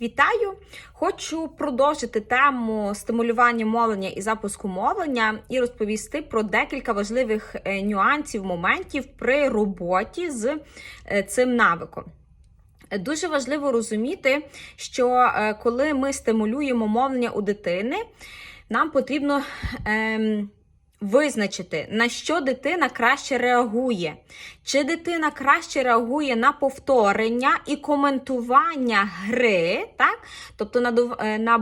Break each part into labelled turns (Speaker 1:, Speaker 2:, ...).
Speaker 1: Вітаю! Хочу продовжити тему стимулювання мовлення і запуску мовлення і розповісти про декілька важливих е, нюансів, моментів при роботі з е, цим навиком. Дуже важливо розуміти, що е, коли ми стимулюємо мовлення у дитини, нам потрібно ем, визначити, на що дитина краще реагує. Чи дитина краще реагує на повторення і коментування гри, так? тобто на. е, на,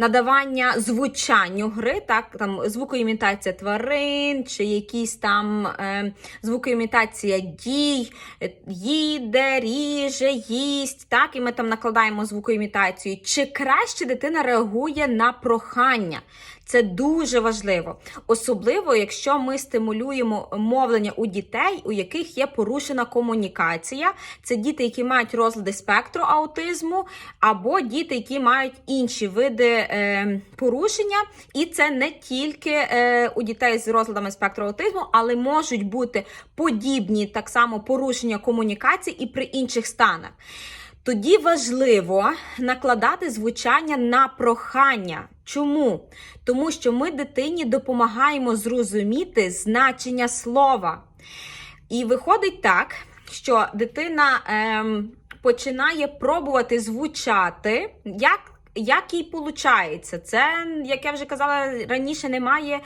Speaker 1: надавання звучанню гри, так? там звукоімітація тварин, чи якісь там е, звукоімітація дій, е, їде, ріже, їсть, так? і ми там накладаємо звукоімітацію. Чи краще дитина реагує на прохання? Це дуже важливо, особливо якщо ми стимулюємо мовлення у дітей, у яких є порушена комунікація. Це діти, які мають розлади спектру аутизму, або діти, які мають інші види порушення. І це не тільки е, у дітей з розладами спектру аутизму, але можуть бути подібні так само порушення комунікації і при інших станах. Тоді важливо накладати звучання на прохання. Чому? Тому що ми дитині допомагаємо зрозуміти значення слова. І виходить так, що дитина ем, починає пробувати звучати, як. Як їй виходить? Це, як я вже казала раніше, не має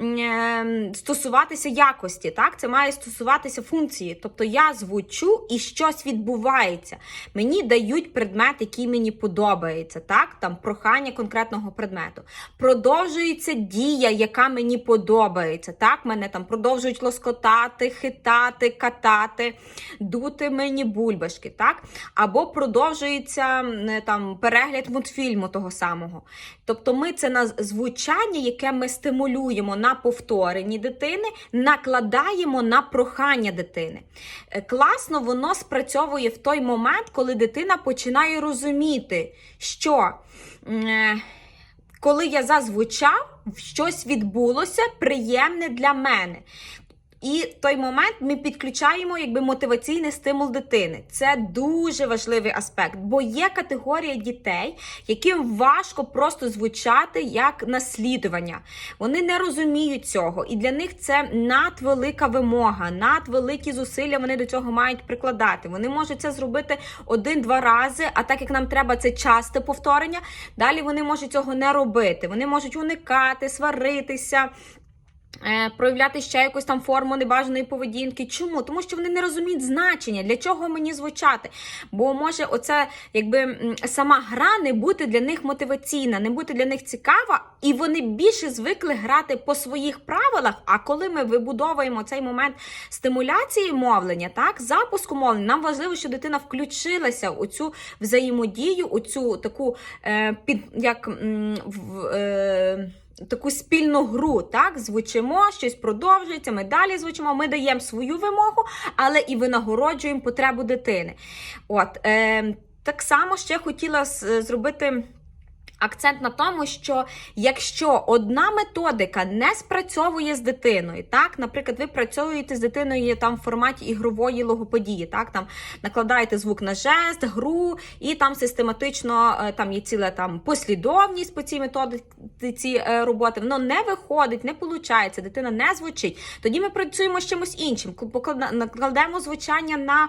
Speaker 1: е, стосуватися якості, так? Це має стосуватися функції. Тобто я звучу і щось відбувається. Мені дають предмет, який мені подобається, так? Там прохання конкретного предмету. Продовжується дія, яка мені подобається. Так, мене там продовжують лоскотати, хитати, катати, дути мені бульбашки, так? Або продовжується там перегляд мультфільму того самого. Тобто, ми це на звучання, яке ми стимулюємо на повторенні дитини, накладаємо на прохання дитини. Е, Класно воно спрацьовує в той момент, коли дитина починає розуміти, що. е, коли я зазвучав, щось відбулося приємне для мене. І той момент ми підключаємо якби мотиваційний стимул дитини. Це дуже важливий аспект, бо є категорія дітей, яким важко просто звучати як наслідування. Вони не розуміють цього, і для них це надвелика вимога, надвеликі зусилля вони до цього мають прикладати. Вони можуть це зробити один-два рази, а так як нам треба це часте повторення, далі вони можуть цього не робити. Вони можуть уникати, сваритися. Е, проявляти ще якусь там форму небажаної поведінки. Чому? Тому що вони не розуміють значення, для чого мені звучати. Бо може, оце якби сама гра не бути для них мотиваційна, не бути для них цікава, і вони більше звикли грати по своїх правилах. А коли ми вибудовуємо цей момент стимуляції мовлення, так, запуску мовлення, нам важливо, щоб дитина включилася у цю взаємодію, у цю таку е, під як в. Е, таку спільну гру, так? Звучимо, щось продовжується, ми далі звучимо, ми даємо свою вимогу, але і винагороджуємо потребу дитини. От, е, так само ще хотіла зробити. Акцент на тому, що якщо одна методика не спрацьовує з дитиною, так, наприклад, ви працюєте з дитиною там в форматі ігрової логопедії, так, там накладаєте звук на жест, гру, і там систематично е, там є ціла там послідовність по цій методиці е, роботи, воно не виходить, не виходить, дитина не звучить. Тоді ми працюємо з чимось іншим, накладемо звучання на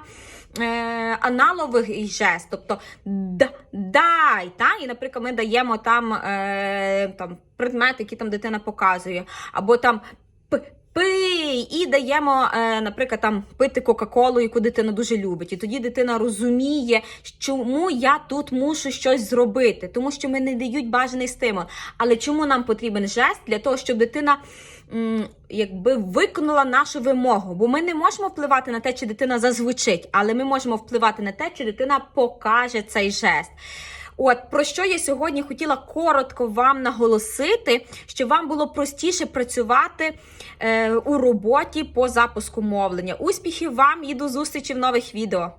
Speaker 1: е, аналоговий жест, тобто д, дай, та? і, наприклад, ми даємо там, е, там предмет, який там дитина показує, або там п. Даємо, е, наприклад, там пити Кока-Колу, яку дитина дуже любить. І тоді дитина розуміє, чому я тут мушу щось зробити, тому що ми не дають бажаний стимул. Але чому нам потрібен жест для того, щоб дитина якби виконала нашу вимогу? Бо ми не можемо впливати на те, чи дитина зазвучить, але ми можемо впливати на те, чи дитина покаже цей жест. От про що я сьогодні хотіла коротко вам наголосити, щоб вам було простіше працювати е, у роботі по запуску мовлення. Успіхів вам і до зустрічі в нових відео.